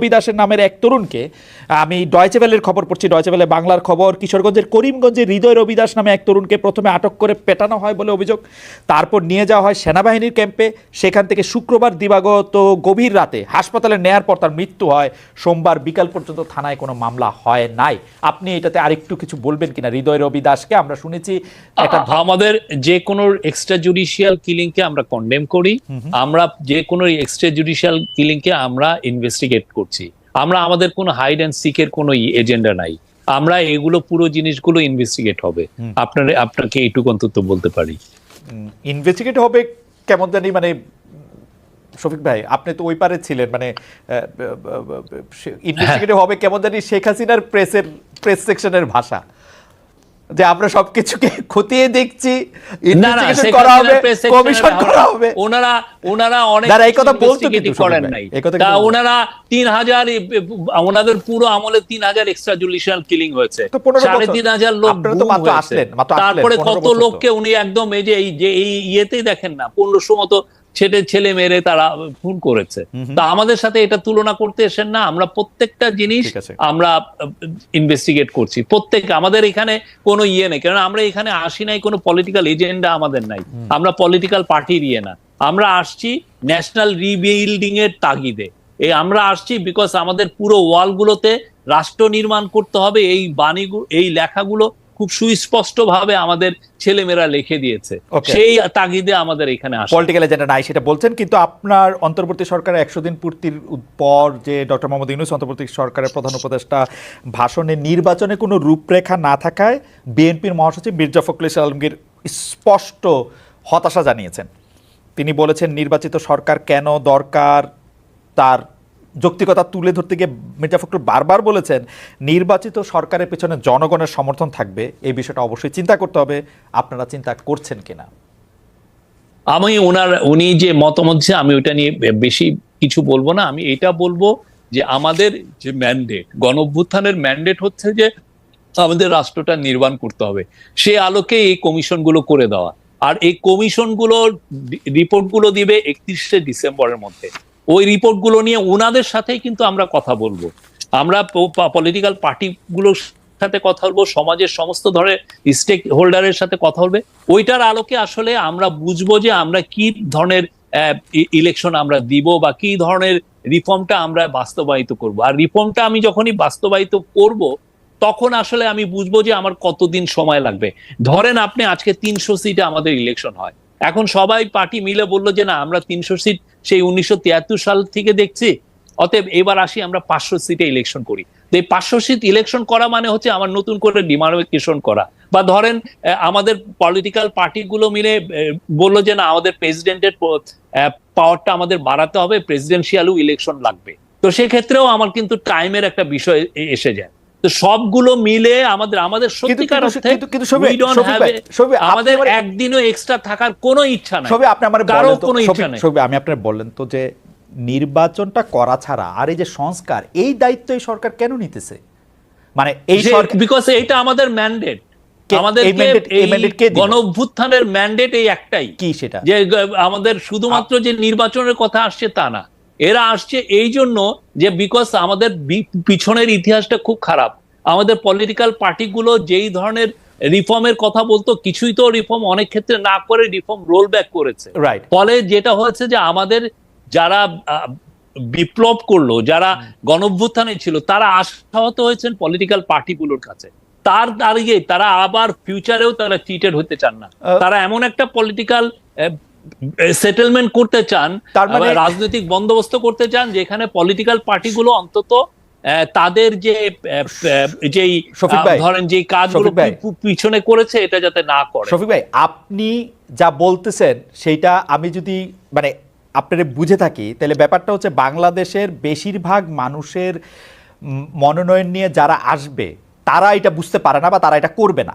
রবি দাসের নামের এক তরুণকে আমি ডয়চেভেলের খবর পড়ছি ডয়চেভেলে বাংলার খবর কিশোরগঞ্জের করিমগঞ্জে হৃদয় রবি দাস নামে এক তরুণকে প্রথমে আটক করে পেটানো হয় বলে অভিযোগ। তারপর নিয়ে যাওয়া হয় সেনাবাহিনীর ক্যাম্পে সেখান থেকে শুক্রবার দিবাগত গভীর রাতে হাসপাতালে নেয়ার পর তার মৃত্যু হয়। সোমবার বিকাল পর্যন্ত থানায় কোনো মামলা হয় নাই। আপনি এটাতে আরেকটু কিছু বলবেন কিনা? হৃদয় রবি দাসকে আমরা শুনেছি একটা আমাদের যে কোনো এক্সট্রা জুডিশিয়াল কিলিং কে আমরা কন্ডেম করি। আমরা যে কোনো এক্সট্রা জুডিশিয়াল কিলিং কে আমরা ইনভেস্টিগেট করছি। আমরা আমাদের কোনো হাইড অ্যান্ড সিকের কোনো এজেন্ডা নাই। আমরা এগুলো পুরো জিনিসগুলো ইনভেস্টিগেট হবে। আপনার আপনাকে এইটুকু অন্তত বলতে পারি। ইনভেস্টিগেট হবে কেমন জানি মানে শফিক ভাই আপনি তো ওই পারে ছিলেন মানে ইনভেস্টিগেট হবে কেমন জানি শেখ হাসিনার প্রেসের প্রেস সেকশনের ভাষা। যে আমরা সবকিছুকে খতিয়ে দেখছি করা হবে কমিশন করা হবে। ওনারা ওনারা অনেক এই কথা বলতো কিন্তু করেন নাই। তা ওনারা তিন হাজার ওনাদের পুরো আমলে তিন হাজার এক্সট্রা জুডিশিয়াল কিলিং হয়েছে। তো 15 সাড়ে বছর। তিন হাজার লোক আপনারা তো মাত্র আসলেন, মাত্র আসলেন, তারপরে 15 কত লোককে উনি একদম এই যে এই যে এই ইয়েতেই দেখেন না পনেরোশো মতো ছেলে ছেলে মেরে তারা খুন করেছে। তা আমাদের সাথে এটা তুলনা করতে এসেন না। আমরা প্রত্যেকটা জিনিস আমরা ইনভেস্টিগেট করছি। প্রত্যেক আমাদের এখানে কোনো ইয়ে নেই। কারণ আমরা এখানে আসি নাই কোনো পলিটিক্যাল এজেন্ডা আমাদের নাই। আমরা পলিটিক্যাল পার্টির ইয়ে না। আমরা আসছি ন্যাশনাল রিবিল্ডিং এর তাগিদে। এই আমরা আসছি বিকজ আমাদের পুরো ওয়ালগুলোতে রাষ্ট্র নির্মাণ করতে হবে। এই বাণীগুলো এই লেখাগুলো খুব সুস্পষ্ট ভাবে আমাদের ছেলেমেয়েরা লিখে দিয়েছে। সেই তাগিদে আমাদের এখানে আসা। পলিটিক্যাল এজেন্ডা নাই সেটা বলছেন কিন্তু আপনার অন্তর্বর্তী সরকারের একশো দিন পূর্তির পর যে ডক্টর মোহাম্মদ ইউনুস অন্তর্বর্তী সরকারের প্রধান উপদেষ্টা ভাষণে নির্বাচনে কোনো রূপরেখা না থাকায় বিএনপির মহাসচিব মির্জা ফখরুল ইসলাম আলমগীর স্পষ্ট হতাশা জানিয়েছেন। তিনি বলেছেন নির্বাচিত সরকার কেন দরকার তার যৌক্তিকতা তুলে ধরতে গিয়ে মির্জা ফখরুল বারবার বলেছেন, নির্বাচিত সরকারের পেছনে জনগণের সমর্থন থাকবে। এই বিষয়টা অবশ্যই চিন্তা করতে হবে। আপনারা চিন্তা করছেন কিনা? আমি ওনার, উনি যে মতামত আমি ওটা নিয়ে বেশি কিছু বলব না। আমি এটা বলব যে আমাদের যে ম্যান্ডেট গণঅভ্যুত্থানের ম্যান্ডেট হচ্ছে যে আমাদের রাষ্ট্রটা নির্মাণ করতে হবে। সে আলোকে এই কমিশনগুলো করে দেওয়া। আর এই কমিশনগুলো রিপোর্টগুলো দিবে একত্রিশে ডিসেম্বরের মধ্যে। ওই রিপোর্টগুলো নিয়ে ওনাদের সাথেই কিন্তু আমরা কথা বলব। আমরা পলিটিক্যাল পার্টিগুলোর সাথে কথা বলব, সমাজের সমস্ত ধরে স্টেক হোল্ডারের সাথে কথা বলবে। ওইটার আলোকে আসলে আমরা বুঝব যে আমরা কি ধরনের ইলেকশন আমরা দিব বা কি ধরনের রিফর্মটা আমরা বাস্তবায়িত করব। আর রিফর্মটা আমি যখনই বাস্তবায়িত করব, তখন আসলে আমি বুঝব যে আমার কতদিন সময় লাগবে। ধরেন আপনি আজকে তিনশো সিটে আমাদের ইলেকশন হয়। এখন সবাই পার্টি মিলে বলল যে না, আমরা তিনশো সিট সেই উনিশশো তিয়াত্তর সাল থেকে দেখছি। অতএব এবার আসি আমরা পাঁচশো সিটে ইলেকশন করি। তো এই পাঁচশো সিট ইলেকশন করা মানে হচ্ছে আমার নতুন করে ডিমার্কেশন করা। বা ধরেন আমাদের পলিটিক্যাল পার্টিগুলো মিলে বলল যে না, আমাদের প্রেসিডেন্টের পাওয়ারটা আমাদের বাড়াতে হবে প্রেসিডেন্সিয়ালও ইলেকশন লাগবে। তো সেক্ষেত্রেও আমার কিন্তু টাইমের একটা বিষয় এসে যায়। তো সবগুলো মিলে আমাদের আমাদের সত্যিকার অর্থে কিন্তু- ভাই, আপনি আমাদের একদিনও এক্সট্রা থাকার কোনো ইচ্ছা নাই। সবই আপনি আমার কারও কোনো সবই- ইচ্ছা নেই। সবই আমি আপনার বললেন তো যে নির্বাচনটা করা ছাড়া আর এই যে সংস্কার এই দায়িত্ব এই সরকার কেন নিতেছে? মানে এই বিকজ এইটা আমাদের ম্যান্ডেট আমাদের দিল? ম্যান্ডেট এই একটাই। কি সেটা? যে আমাদের শুধুমাত্র যে নির্বাচনের কথা আসছে তা না। এরা আসছে এই জন্য যে বিকজ আমাদের পিছনের ইতিহাসটা খুব খারাপ। আমাদের পলিটিক্যাল পার্টিগুলো যেই ধরনের রিফর্মের কথা বলতো কিছুই তো রিফর্ম অনেক ক্ষেত্রে না করে রিফর্ম রোল ব্যাক করেছে। রাইট ফলে যেটা হয়েছে যে আমাদের যারা বিপ্লব করল যারা গণভ্যুত্থানে ছিল তারা আশাহত হয়েছেন পলিটিক্যাল পার্টিগুলোর কাছে। তার দাঁড়িয়ে তারা আবার ফিউচারেও তারা চিটেড হতে চান না। তারা এমন একটা পলিটিক্যাল সেটেলমেন্ট করতে চান তার মানে- রাজনৈতিক বন্দোবস্ত করতে চান যেখানে পলিটিক্যাল পার্টিগুলো অন্তত তাদের যে যেই ধরেন যে কাজগুলো পিছনে করেছে এটা যাতে না করে। শফিক ভাই আপনি যা বলতেছেন সেইটা আমি যদি মানে আপনারা বুঝে থাকি তাহলে ব্যাপারটা হচ্ছে বাংলাদেশের বেশিরভাগ মানুষের মনোনয়ন নিয়ে যারা আসবে তারা এটা বুঝতে পারে না বা তারা এটা করবে না।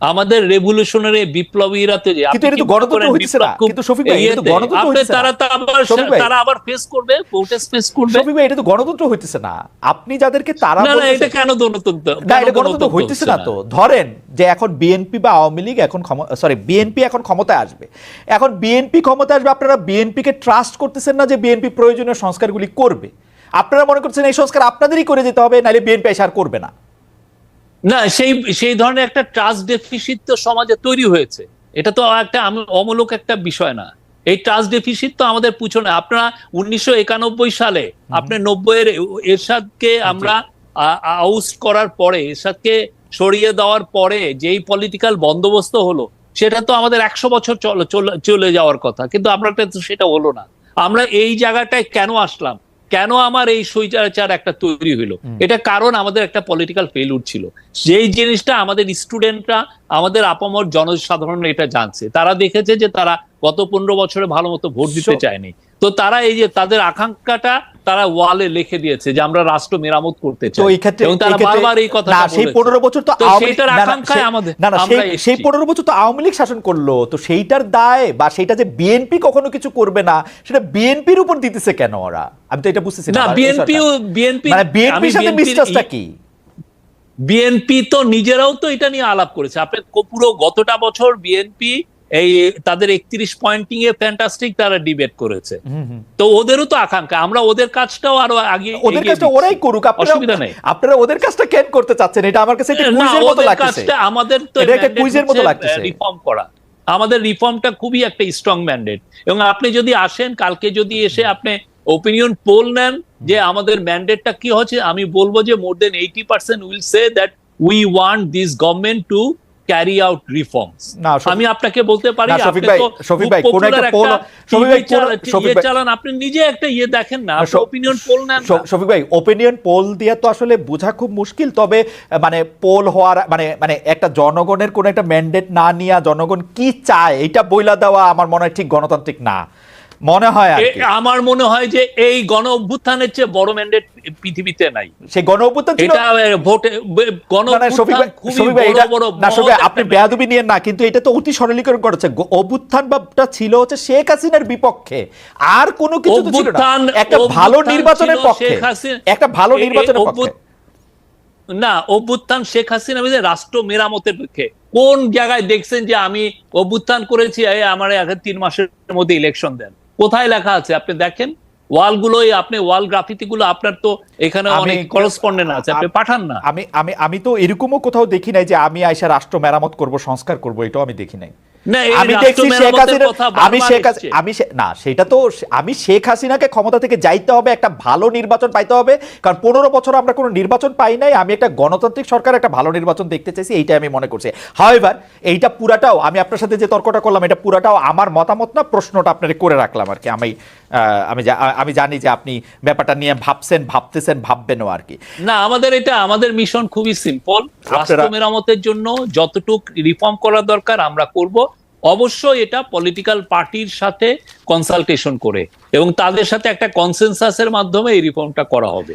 আমাদের রেভলিউশনারি বিপ্লবীরা তো যে- কিন্তু এটা তো গণতন্ত্র হইতেছে না। কিন্তু শফিক ভাই, এটা তো গণতন্ত্র না। তারা তো আবার তারা আবার ফেস করবে প্রোটেস্ট ফেস করবে। শফিক ভাই এটা তো গণতন্ত্র হইতেছে না। আপনি যাদেরকে তারা না না এটা কেন গণতন্ত্র? না এটা গণতন্ত্র হইতেছে না তো। ধরেন যে এখন বিএনপি বা আওয়ামী লীগ এখন সরি বিএনপি এখন ক্ষমতায় আসবে। এখন বিএনপি ক্ষমতায় আসবে আপনারা বিএনপি কে ট্রাস্ট করতেছেন না যে বিএনপি প্রয়োজনীয় সংস্কারগুলি করবে। আপনারা মনে করছেন এই সংস্কার আপনাদেরই করে যেতে হবে নাহলে বিএনপি এসে আর করবে না। না সেই সেই ধরনের একটা ট্রাস্ট ডেফিসিট তো সমাজে তৈরি হয়েছে। এটা তো একটা অমূলক একটা বিষয় না। এই ট্রাস্ট ডেফিসিট তো আমাদের পিছনে আপনারা উনিশশো একানব্বই সালে আপনি নব্বই এর এরশাদকে আমরা আউস্ট করার পরে এরশাদকে সরিয়ে দেওয়ার পরে যেই পলিটিক্যাল বন্দোবস্ত হলো সেটা তো আমাদের একশো বছর চলে যাওয়ার কথা। কিন্তু আমরা তো সেটা হলো না। আমরা এই জায়গাটায় কেন আসলাম? কেন আমার এই সৈচার একটা তৈরি হইল? এটা কারণ আমাদের একটা পলিটিক্যাল ফেলুর ছিল। যেই জিনিসটা আমাদের স্টুডেন্টরা আমাদের আপামর জনসাধারণ এটা জানছে। তারা দেখেছে যে তারা গত পনেরো বছরে ভালো মতো ভোট দিতে চায়নি। তো তারা এই যে তাদের আকাঙ্ক্ষাটা তারা ওয়ালে লিখে দিয়েছে যে আমরা রাষ্ট্র মেরামত করতে তো চাই। এই ক্ষেত্রে এবং তারা বারবার এই কথা না সেই পনেরো বছর তো সেইটার আকাঙ্ক্ষায় আমাদের- না না সেই- এসেছি। সেই পনেরো বছর তো আওয়ামী লীগ শাসন করল তো সেইটার দায় বা সেইটা যে বিএনপি কখনো কিছু করবে না সেটা বিএনপির উপর দিতেছে কেন ওরা? আমি তো এটা বুঝতেছি না বা- এই বিএনপিও সরকার। বিএনপি মানে বিএনপির সাথে কি? বিএনপি তো নিজেরাও তো এটা নিয়ে আলাপ করেছে। আপনি পুরো গতটা বছর বিএনপি এই তাদের একত্রিশ পয়েন্টিং এ ফ্যান্টাস্টিক তারা ডিবেট করেছে। তো ওদেরও তো আকাঙ্ক্ষা আমরা ওদের কাজটাও আরও আগে ওদের কাজটা ওরাই করুক অসুবিধা নেই। আপনারা ওদের কাজটা কেন করতে চাচ্ছেন? এটা আমার কাছে একটা কুইজের মতো কাজটা আমাদের তো এটা একটা কুইজের মতো লাগতেছে। রিফর্ম করা। আমাদের রিফর্মটা খুবই একটা স্ট্রং ম্যান্ডেট এবং আপনি যদি আসেন কালকে যদি এসে আপনি ওপিনিয়ন পোল নেন যে আমাদের ম্যান্ডেটটা কি হচ্ছে আমি বলব যে more than eighty percent will say that we want this government to carry out reforms আমি আপনাকে বলতে পারি আপনি তো শফিক ভাই, কোন একটা poll- শফিক ভাই, শফিক ভাই- চালান আপনি নিজে একটা ইয়ে দেখেন না ওপিনিয়ন পোল নেন। শফিক ভাই ওপিনিয়ন পোল দিয়ে তো আসলে বোঝা খুব মুশকিল তবে মানে পোল হওয়ার মানে মানে একটা জনগণের কোন একটা ম্যান্ডেট না নিয়ে জনগণ কি চায় এটা বইলা দেওয়া আমার মনে হয় ঠিক গণতান্ত্রিক না মনে হয়। আমার মনে হয় যে এই গণ অভ্যুত্থানের চেয়ে বড় ম্যান্ডেট পৃথিবীতে নাই। সেই গণ অভ্যুত্থান ছিল এটা ভোটে গণ না, না, শফিক ভাই- অভ্যুত্থান খুবই শফিক ভাই, বড় এটা- বড় না, শফিক ভাই, মহৎ আপনি বেয়াদবি নিয়ে না কিন্তু এটা তো অতি সরলীকরণ করেছে। অভ্যুত্থান বাটা ছিল হচ্ছে শেখ হাসিনার বিপক্ষে। আর কোনো কিছু তো ছিল না। একটা ভালো নির্বাচনের পক্ষে। একটা ভালো নির্বাচনের পক্ষে। না অভ্যুত্থান শেখ হাসিনা রাষ্ট্র মেরামতের পক্ষে। কোন জায়গায় দেখছেন যে আমি অভ্যুত্থান করেছি আমার আগে তিন মাসের মধ্যে ইলেকশন দেন। কোথায় লেখা আছে? আপনি দেখেন ওয়ালগুলোই আপনি ওয়াল গ্রাফিতি গুলো আপনার তো এখানে অনেক করসপন্ডেন্ট আছে আপনি পাঠান না। আমি আমি আমি তো এরকমও কোথাও দেখি নাই যে আমি আইসা রাষ্ট্র মেরামত করব সংস্কার করব এটাও আমি দেখি নাই। আমি দেখছি শেখ হাসিনা আমি শেখ আমি না সেটা তো আমি শেখ হাসিনাকে ক্ষমতা থেকে যাইতে হবে একটা ভালো নির্বাচন পাইতে হবে কারণ পনেরো বছর আমরা কোনো নির্বাচন পাই নাই আমি একটা গণতান্ত্রিক সরকার একটা ভালো নির্বাচন দেখতে চাইছি এইটাই আমি মনে করছি। হাওয়েভার এইটা পুরাটাও আমি আপনার সাথে যে তর্কটা করলাম এটা পুরাটাও আমার মতামত না প্রশ্নটা আপনার করে রাখলাম আর কি আমি আমি আমি জানি যে আপনি ব্যাপারটা নিয়ে ভাবছেন ভাবতেছেন ভাববেনও আর কি। না আমাদের এটা আমাদের মিশন খুবই সিম্পল রাষ্ট্র আপনারা- জন্য যতটুক রিফর্ম করা দরকার আমরা করব। অবশ্যই এটা পলিটিক্যাল পার্টির সাথে কনসালটেশন করে এবং তাদের সাথে একটা কনসেনসাসের মাধ্যমে এই রিফর্মটা করা হবে।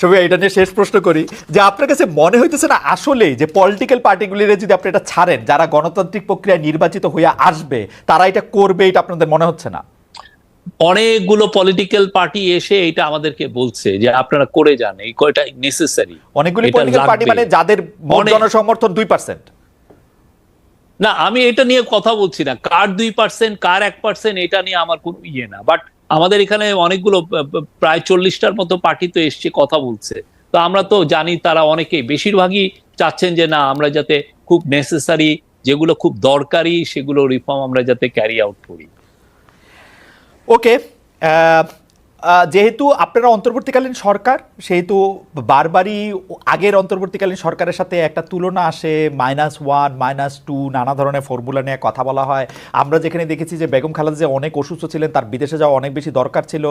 সবাই এটা নিয়ে শেষ প্রশ্ন করি। যে আপনার কাছে মনে হইতেছে না আসলে যে পলিটিক্যাল পার্টিগুলির যদি আপনি এটা ছাড়েন যারা গণতান্ত্রিক প্রক্রিয়ায় নির্বাচিত হয়ে আসবে তারা এটা করবে এটা আপনাদের মনে হচ্ছে না? অনেকগুলো পলিটিক্যাল পার্টি এসে এটা আমাদেরকে বলছে যে আপনারা করে যান এই কয়টা নেসেসারি অনেকগুলি পলিটিক্যাল পার্টি মানে যাদের জনসমর্থন দুই পার্সেন্ট না আমি এটা নিয়ে কথা বলছি না। কার দুই পার্সেন্ট কার এক পার্সেন্ট এটা নিয়ে আমার কোনো ইয়ে না। বাট আমাদের এখানে অনেকগুলো প্রায় চল্লিশটার মতো পার্টি তো এসছে কথা বলছে। তো আমরা তো জানি তারা অনেকেই। বেশিরভাগই চাচ্ছেন যে না আমরা যাতে খুব নেসেসারি যেগুলো খুব দরকারি সেগুলো রিফর্ম আমরা যাতে ক্যারি আউট করি। Okay. Uh, যেহেতু আপনারা অন্তর্বর্তীকালীন সরকার, সেহেতু বারবারই আগের অন্তর্বর্তীকালীন সরকারের সাথে একটা তুলনা আসে মাইনাস ওয়ান মাইনাস টু নানা ধরনের ফর্মুলা নিয়ে কথা বলা হয়। আমরা যেখানে দেখেছি যে বেগম খালেদা যে অনেক অসুস্থ ছিলেন, তার বিদেশে যাওয়া অনেক বেশি দরকার ছিল,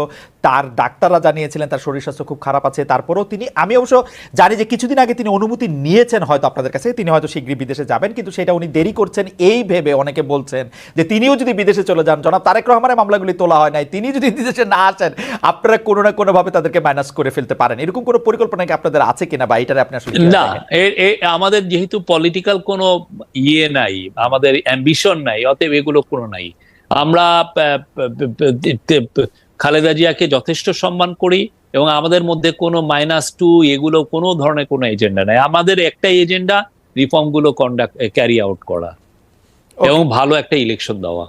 তার ডাক্তাররা জানিয়েছিলেন তার শরীর স্বাস্থ্য খুব খারাপ আছে, তারপরেও তিনি, আমি অবশ্য জানি যে কিছুদিন আগে তিনি অনুমতি নিয়েছেন হয়তো আপনাদের কাছে, তিনি হয়তো শীঘ্রই বিদেশে যাবেন, কিন্তু সেটা উনি দেরি করছেন এই ভেবে অনেকে বলছেন যে তিনিও যদি বিদেশে চলে যান, জনাব তারেক রহমানের মামলাগুলি তোলা হয় নাই, তিনি যদি বিদেশে না আসেন আপনারা কোনো না কোনো ভাবে তাদেরকে মাইনাস করে ফেলতে পারেন। এরকম কোনো পরিকল্পনা কি আপনাদের আছে কিনা বা এটারে আপনি আসলে না আমাদের যেহেতু পলিটিক্যাল কোনো ইয়ে নাই আমাদের অ্যাম্বিশন নাই অতএব এগুলো কোনো নাই। আমরা খালেদা জিয়াকে যথেষ্ট সম্মান করি এবং আমাদের মধ্যে কোনো মাইনাস টু এগুলো কোনো ধরনের কোনো এজেন্ডা নাই। আমাদের একটাই এজেন্ডা রিফর্মগুলো কন্ডাক্ট ক্যারি আউট করা। এবং ভালো একটা ইলেকশন দেওয়া।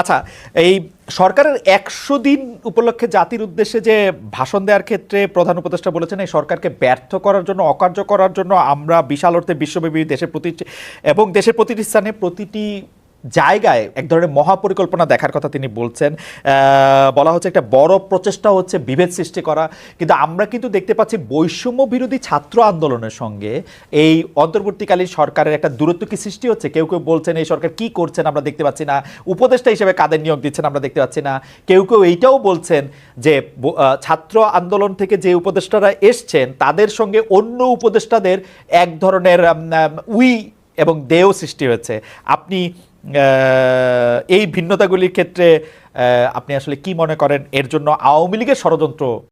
আচ্ছা এই সরকারের একশো দিন উপলক্ষে জাতির উদ্দেশ্যে যে ভাষণ দেওয়ার ক্ষেত্রে প্রধান উপদেষ্টা বলেছেন, এই সরকারকে ব্যর্থ করার জন্য, অকার্য করার জন্য আমরা বিশাল অর্থে বিশ্বব্যাপী দেশের প্রতি এবং দেশের প্রতিটি স্থানে প্রতিটি জায়গায় এক ধরনের মহাপরিকল্পনা দেখার কথা তিনি বলছেন। বলা হচ্ছে একটা বড় প্রচেষ্টা হচ্ছে বিভেদ সৃষ্টি করা। কিন্তু আমরা কিন্তু দেখতে পাচ্ছি বৈষম্য বিরোধী ছাত্র আন্দোলনের সঙ্গে এই অন্তর্বর্তীকালীন সরকারের একটা দূরত্ব কি সৃষ্টি হচ্ছে? কেউ কেউ বলছেন এই সরকার কি করছেন আমরা দেখতে পাচ্ছি না। উপদেষ্টা হিসেবে কাদের নিয়োগ দিচ্ছেন আমরা দেখতে পাচ্ছি না। কেউ কেউ এইটাও বলছেন যে ছাত্র আন্দোলন থেকে যে উপদেষ্টারা এসছেন, তাদের সঙ্গে অন্য উপদেষ্টাদের এক ধরনের উই এবং দেও সৃষ্টি হয়েছে। আপনি এই ভিন্নতাগুলির ক্ষেত্রে আপনি আসলে কি মনে করেন? এর জন্য আওয়ামী লীগের ষড়যন্ত্র